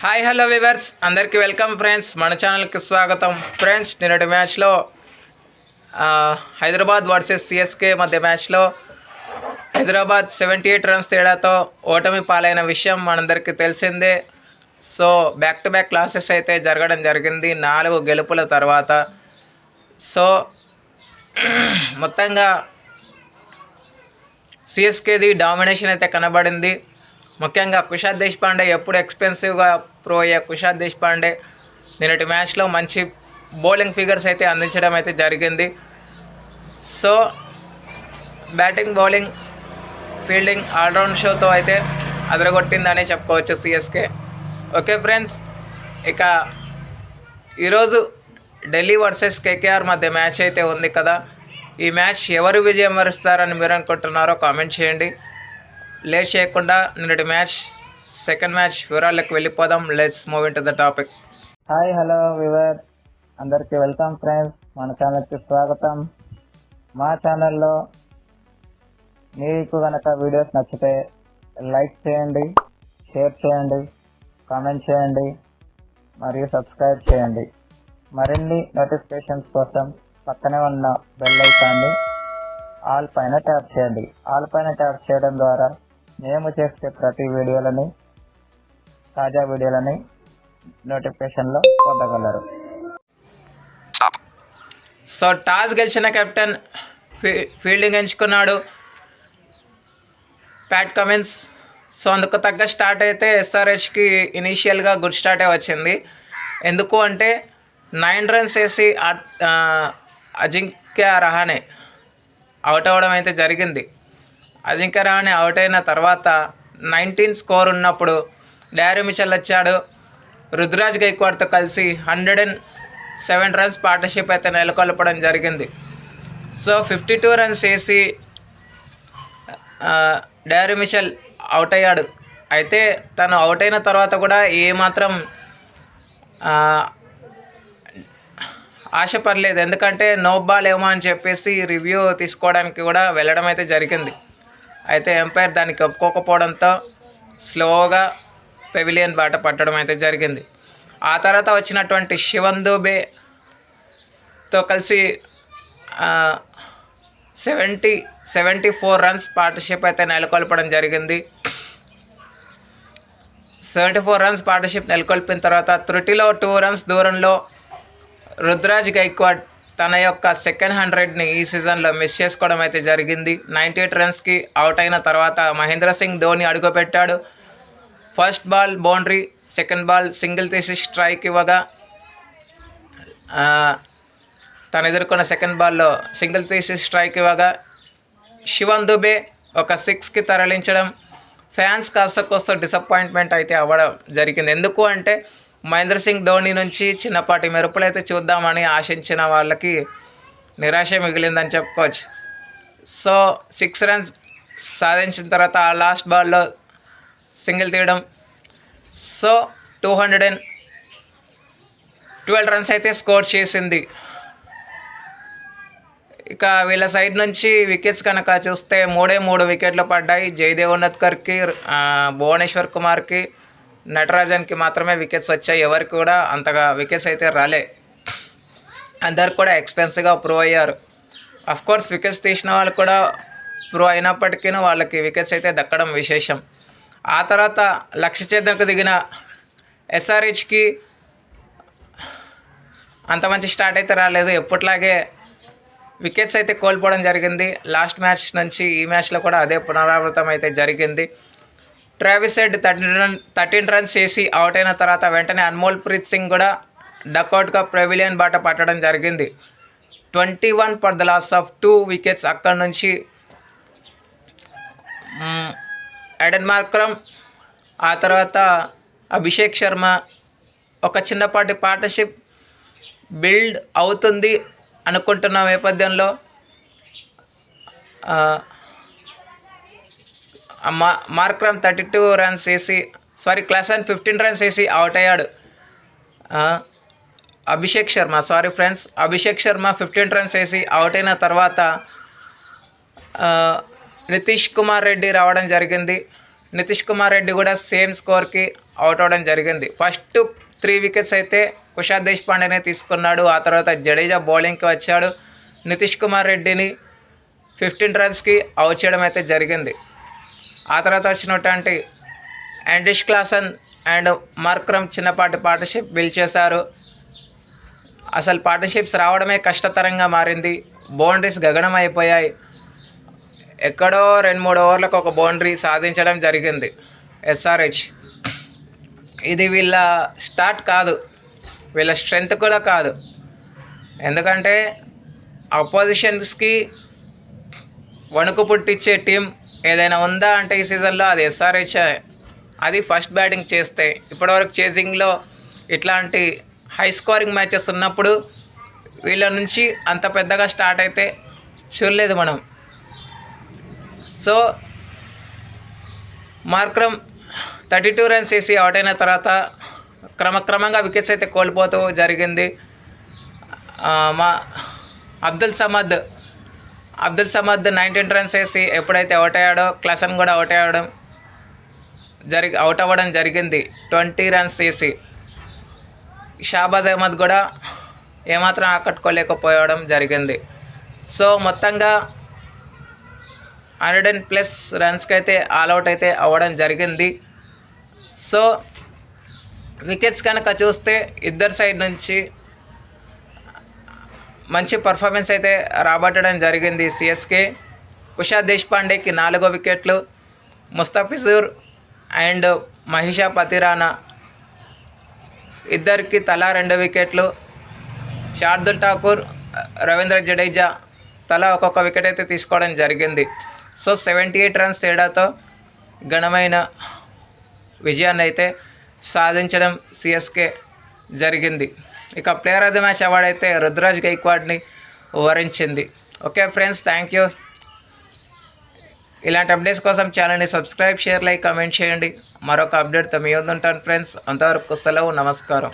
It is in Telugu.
హాయ్ హలో వివర్స్ అందరికీ వెల్కమ్ ఫ్రెండ్స్ మన ఛానల్కి స్వాగతం. ఫ్రెండ్స్ నిన్నటి మ్యాచ్లో హైదరాబాద్ వర్సెస్ సిఎస్కే మధ్య మ్యాచ్లో హైదరాబాద్ సెవెంటీ ఎయిట్ రన్స్ తేడాతో ఓటమి పాలైన విషయం మనందరికీ తెలిసిందే. So back to back classes అయితే జరగడం జరిగింది నాలుగు గెలుపుల తర్వాత. సో మొత్తంగా సిఎస్కేది డామినేషన్ అయితే కనబడింది. ముఖ్యంగా కుషాద్ దేశపాండే ఎప్పుడు ఎక్స్పెన్సివ్గా ప్రో అయ్యే కుషాద్ దేశపాండే నిన్నటి మ్యాచ్లో మంచి బౌలింగ్ ఫిగర్స్ అయితే అందించడం అయితే జరిగింది. So batting bowling fielding all round షోతో అయితే అదరగొట్టిందనే చెప్పుకోవచ్చు సిఎస్కే. ఓకే ఫ్రెండ్స్ ఇక ఈరోజు ఢిల్లీ వర్సెస్ కేకేఆర్ మధ్య మ్యాచ్ అయితే ఉంది కదా. ఈ మ్యాచ్ ఎవరు విజయం వరుస్తారని మీరు అనుకుంటున్నారో కామెంట్ చేయండి. లేట్ చేయకుండా నిన్నటి మ్యాచ్ సెకండ్ మ్యాచ్ వివరాలకు వెళ్ళిపోదాం. Let's move in to the topic hi hello viewer అందరికీ వెల్కమ్ ఫ్రెండ్స్. మన ఛానల్కి స్వాగతం. మా ఛానల్లో మీకు కనుక వీడియోస్ నచ్చితే లైక్ చేయండి షేర్ చేయండి కామెంట్ చేయండి మరియు సబ్స్క్రైబ్ చేయండి. మరిన్ని నోటిఫికేషన్స్ కోసం పక్కనే ఉన్న బెల్ ఐకాన్ని ఆల్ పైన ట్యాప్ చేయండి. ఆల్ పైన ట్యాప్ చేయడం ద్వారా మేము చేసే ప్రతి వీడియోలని తాజా వీడియోలని నోటిఫికేషన్లో పొందగలరు. సో టాస్ గెలిచిన కెప్టెన్ ఫీ- ఫీల్డింగ్ ఎంచుకున్నాడు. ప్యాట్ కమిన్స్ సో అందుకు తగ్గ స్టార్ట్ అయితే ఎస్ఆర్హెచ్కి ఇనీషియల్గా గుడ్ స్టార్టే వచ్చింది. ఎందుకు అంటే నైన్ రన్స్ వేసి అజింక్య రహానే అవుట్ అవ్వడం అయితే జరిగింది. అజింక్య రహానే అవుట్ అయిన తర్వాత నైన్టీన్ స్కోర్ ఉన్నప్పుడు డ్యారీ మిషల్ వచ్చాడు. రుద్రాజ్ గైక్వాడ్తో కలిసి hundred and seven runs partnership అయితే నెలకొల్పడం జరిగింది. సో ఫిఫ్టీ టూ రన్స్ వేసి ఆ, డ్యారీ మిషల్ అవుట్ అయ్యాడు. అయితే తను అవుట్ అయిన తర్వాత కూడా ఏమాత్రం ఆశపడలేదు ఎందుకంటే నో బాల్ ఏమో అని చెప్పేసి రివ్యూ తీసుకోవడానికి కూడా వెళ్ళడం అయితే జరిగింది. అయితే ఎంపైర్ దానికి ఒప్పుకోకపోవడంతో స్లోగా పెవిలియన్ బాట పట్టడం అయితే జరిగింది. ఆ తర్వాత వచ్చినటువంటి శివన్ దూబేతో కలిసి seventy seventy four runs partnership అయితే నెలకొల్పడం జరిగింది. సెవెంటీ ఫోర్ రన్స్ పార్ట్నర్షిప్ నెలకొల్పిన తర్వాత త్రుటిలో టూ రన్స్ దూరంలో రుద్రాజ్ గైక్వాడ్ తన యొక్క సెకండ్ హండ్రెడ్ని ఈ సీజన్లో మిస్ చేసుకోవడం అయితే జరిగింది. నైంటీ ఎయిట్ రన్స్కి అవుట్ అయిన తర్వాత మహేంద్ర సింగ్ ధోని అడుగుపెట్టాడు. First ball boundary second ball single తీసి స్ట్రైక్ ఇవ్వగా తను ఎదుర్కొన్న సెకండ్ బాల్లో సింగిల్ తీసి స్ట్రైక్ ఇవ్వగా శివన్ దుబే ఒక సిక్స్కి తరలించడం. ఫ్యాన్స్ కాస్త కోస్త డిసప్పాయింట్మెంట్ అయితే అవ్వడం జరిగింది. ఎందుకు అంటే మహేంద్ర సింగ్ ధోని నుంచి చిన్నపాటి మెరుపులు అయితే చూద్దామని ఆశించిన వాళ్ళకి నిరాశ మిగిలిందని చెప్పుకోవచ్చు. సో సిక్స్ రన్స్ సాధించిన తర్వాత ఆ లాస్ట్ బాల్లో సింగిల్ తీయడం. So two hundred and twelve runs అయితే స్కోర్ చేసింది. ఇక వీళ్ళ సైడ్ నుంచి వికెట్స్ కనుక చూస్తే మూడే మూడు వికెట్లు పడ్డాయి. జయదేవ్ ఉన్నత్కర్కి భువనేశ్వర్ కుమార్కి నటరాజన్కి మాత్రమే వికెట్స్ వచ్చాయి. ఎవరికి కూడా అంతగా వికెట్స్ అయితే రాలే. అందరు కూడా ఎక్స్పెన్సివ్గా ప్రూవ్ అయ్యారు. అఫ్ కోర్స్ వికెట్స్ తీసిన వాళ్ళు కూడా ప్రూవ్ అయినప్పటికీ వాళ్ళకి వికెట్స్ అయితే దక్కడం విశేషం. ఆ తర్వాత లక్ష ఛేదనకు దిగిన ఎస్ఆర్హెచ్కి అంత మంచి స్టార్ట్ అయితే రాలేదు. ఎప్పట్లాగే వికెట్స్ అయితే కోల్పోవడం జరిగింది. లాస్ట్ మ్యాచ్ నుంచి ఈ మ్యాచ్లో కూడా అదే పునరావృతం అయితే జరిగింది. Travis Head thirteen run thirteen runs చేసి అవుట్ అయిన తర్వాత వెంటనే అన్మోల్ ప్రీత్ సింగ్ కూడా డక్అవుట్గా ప్రెవిలియన్ బాట పట్టడం జరిగింది. Twenty one for the loss of two wickets అక్కడి నుంచి. ఎడన్ మార్క్రమ్ ఆ తర్వాత అభిషేక్ శర్మ ఒక చిన్నపాటి పార్ట్నర్షిప్ బిల్డ్ అవుతుంది అనుకుంటున్న నేపథ్యంలో మా మార్క్రమ్ థర్టీ టూ రన్స్ వేసి sorry class and fifteen runs వేసి అవుట్ అయ్యాడు. Abhishek Sharma sorry friends Abhishek Sharma fifteen runs వేసి అవుట్ అయిన తర్వాత నితీష్ కుమార్ రెడ్డి రావడం జరిగింది. నితీష్ కుమార్ రెడ్డి కూడా సేమ్ స్కోర్కి అవుట్ అవడం జరిగింది. ఫస్ట్ త్రీ వికెట్స్ అయితే కుషాద్ దేశ్పాండేనే తీసుకున్నాడు. ఆ తర్వాత జడేజా బౌలింగ్కి వచ్చాడు. నితీష్ కుమార్ రెడ్డిని ఫిఫ్టీన్ రన్స్కి అవుట్ చేయడం అయితే జరిగింది. ఆ తర్వాత వచ్చినటువంటి యాండిష్ క్లాసన్ అండ్ మార్క్రమ్ చిన్నపాటి పార్ట్నర్షిప్ బిల్డ్ చేశారు. అసలు పార్ట్నర్షిప్స్ రావడమే కష్టతరంగా మారింది. బౌండరీస్ గగనం అయిపోయాయి. ఎక్కడో రెండు మూడు ఓవర్లకు ఒక బౌండరీ సాధించడం జరిగింది. ఎస్ఆర్హెచ్. ఇది వీళ్ళ స్టార్ట్ కాదు. వీళ్ళ స్ట్రెంగ్త్ కూడా కాదు. ఎందుకంటే అపోజిషన్స్కి వణుకు పుట్టించే టీం ఏదైనా ఉందా అంటే ఈ సీజన్లో అది ఎస్ఆర్హెచ్ అది ఫస్ట్ బ్యాటింగ్ చేస్తే ఇప్పటివరకు చేసింగ్లో ఇట్లాంటి హై స్కోరింగ్ మ్యాచెస్ ఉన్నప్పుడు వీళ్ళ నుంచి అంత పెద్దగా స్టార్ట్ అయితే చూడలేదు మనం. So Markram thirty two runs వేసి అవుట్ అయిన తర్వాత క్రమక్రమంగా వికెట్స్ అయితే కోల్పోతూ జరిగింది. మా అబ్దుల్ సమద్ అబ్దుల్ సమద్ నైన్టీన్ రన్స్ వేసి ఎప్పుడైతే అవుట్ అయ్యాడో క్లసన్ కూడా అవుట్ అయ్యడం. జరిగి అవుట్ అవ్వడం జరిగింది. ట్వంటీ రన్స్ వేసి షాబాజ్ అహ్మద్ కూడా ఏమాత్రం ఆకట్టుకోలేకపోవడం జరిగింది. సో మొత్తంగా హండ్రెడ్ అండ్ ప్లస్ రన్స్కి అయితే ఆల్అవుట్ అయితే అవ్వడం జరిగింది. సో వికెట్స్ కనుక చూస్తే ఇద్దరు సైడ్ నుంచి మంచి పర్ఫార్మెన్స్ అయితే రాబట్టడం జరిగింది సిఎస్కే కుషా దేశ్పాండేకి నాలుగో వికెట్లు ముస్తాఫిజూర్ అండ్ మహిషా పతిరానా ఇద్దరికి తలా రెండు వికెట్లు. శార్దుల్ ఠాకూర్ రవీంద్ర జడేజా తలా ఒక్కొక్క వికెట్ అయితే తీసుకోవడం జరిగింది. సో సెవెంటీ ఎయిట్ రన్స్ తేడాతో ఘనమైన విజయాన్ని అయితే సాధించడం సిఎస్కే జరిగింది. ఇక player of the match award అయితే రుద్రాజ్ గైక్వాడ్ని వివరించింది ఓకే ఫ్రెండ్స్ థ్యాంక్ యూ ఇలాంటి అప్డేట్స్ కోసం ఛానల్ని సబ్స్క్రైబ్ షేర్ లైక్ కమెంట్ చేయండి. మరొక అప్డేట్తో మీ ఉంటాను ఫ్రెండ్స్ అంతవరకు సెలవు నమస్కారం.